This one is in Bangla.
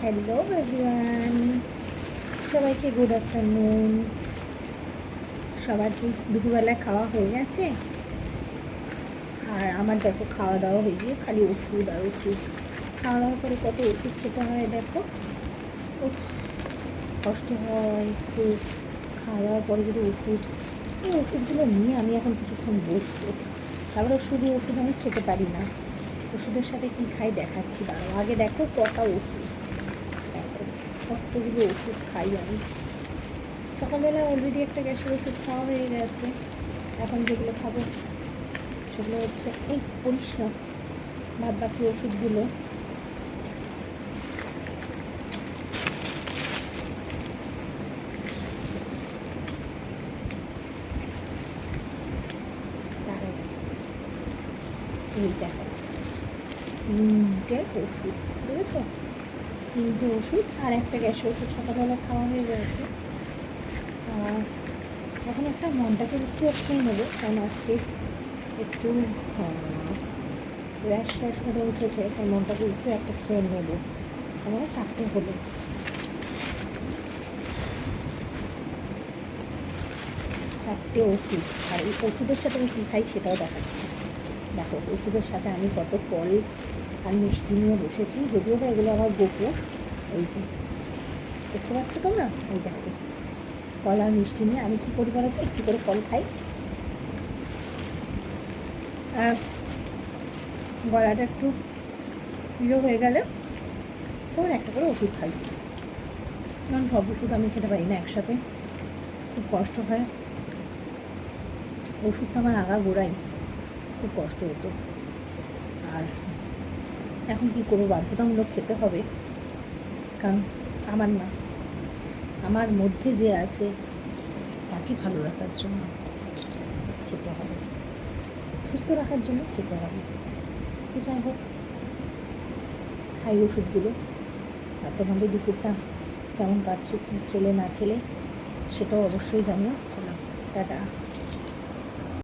হ্যালো এভরিওয়ান সবাইকে গুড আফটারনুন সবার কি দুপুরবেলায় খাওয়া হয়ে গেছে। আর আমার দেখো খাওয়া দাওয়া হয়ে গিয়ে খালি ওষুধ আর ওষুধ। খাওয়া দাওয়ার পরে কত ওষুধ খেতে হয় দেখো। উফ, কষ্ট হয় খুব খাওয়া দাওয়ার পরে যদি ওষুধ এই ওষুধগুলো নিয়ে আমি এখন কিছুক্ষণ বসবো। তারপরে শুধু ওষুধ আমি খেতে পারি না। ওষুধের সাথে কী খাই দেখাচ্ছি। দাঁড়াও আগে দেখো কটা ওষুধ। কতগুলো ওষুধ খাই আমি। সকালবেলা অলরেডি একটা গ্যাসের ওষুধ খাওয়া হয়ে গেছে। এখন যেগুলো খাব, সেগুলো হচ্ছে এই পরিষ্কার বাদ বাকি ওষুধগুলো। এই দেখো, তিনটে ওষুধ, বুঝেছ? তিনটে ওষুধ আর একটা গ্যাসের ওষুধ। সকালবেলা খাওয়া হয়ে গেছে। আর এখন একটা মনটাকে বেশি খেয়ে নেব, কারণ আজকে একটু র্যাশ ফ্যাশ মতো উঠেছে, তাই মনটাকে বেশি একটা খেয়ে নেব। আমার চারটে হলো। চারটে ওষুধ। আর এই ওষুধের সাথে আমি কী খাই সেটাও দেখাচ্ছি। দেখো, ওষুধের সাথে আমি কত ফল আর মিষ্টি নিয়ে বসেছি, যদিও বা এগুলো আমার গোপু এই যে, দেখতে পাচ্ছ তোমরা? এই দেখো ফল আর মিষ্টি নিয়ে আমি কী করি বলো তো? একটু করে ফল খাই। আর গলাটা একটু ইয়ে হয়ে গেলে তখন একটা করে ওষুধ খাই। কারণ সব ওষুধ আমি খেতে পারি না একসাথে। খুব কষ্ট হয়। ওষুধটা আমার আগা গোড়াই খুব কষ্ট হতো। এখন কি করব? বাধ্যতামূলক খেতে হবে। কারণ আমার না আমার মধ্যে যে আছে, তাকে ভালো রাখার জন্য খেতে হবে। সুস্থ রাখার জন্য খেতে হবে। তো যাই হোক, খাই ওষুধগুলো। আর তোমাদের দুপুরটা কেমন কাটছে, কী খেলে না খেলে, সেটাও অবশ্যই জানিও। চলো, টাটা।